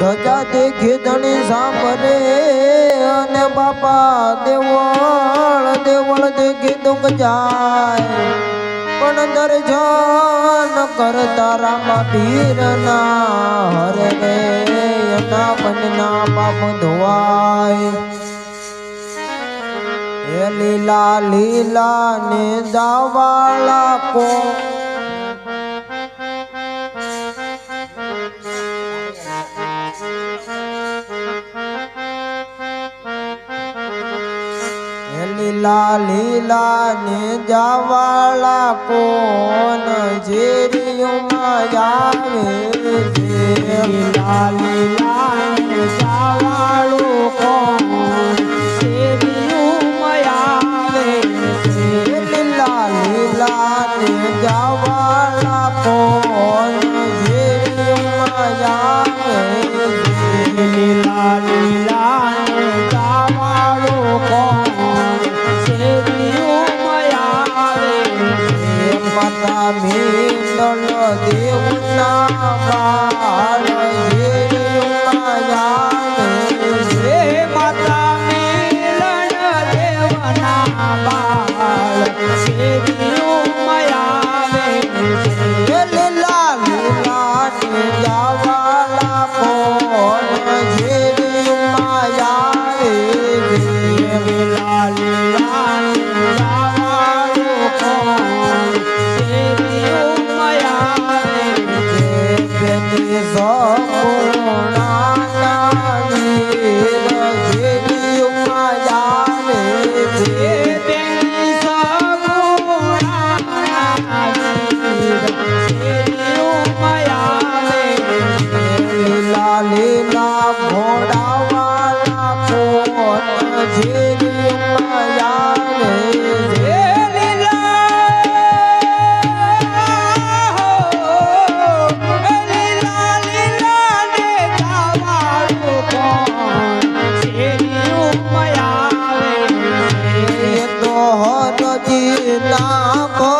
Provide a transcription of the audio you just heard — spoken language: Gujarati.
ધજા દેખી ધણી સાંભળે અને બાપા દેવળ દેવળ દેખી દુઃખ જાય. પણ દર્શન કરતા રામા પીરના હરે રે, એના બંધના પાપ ધોવાય. લીલા લીલા ને દાવાળા કો લીલા લીલા ને જાવાળા કોણ ઝેરીઓમાં આવે છે? લીલા મીંડળ દેવના બાળ ઝેરીઓમાં oh. তা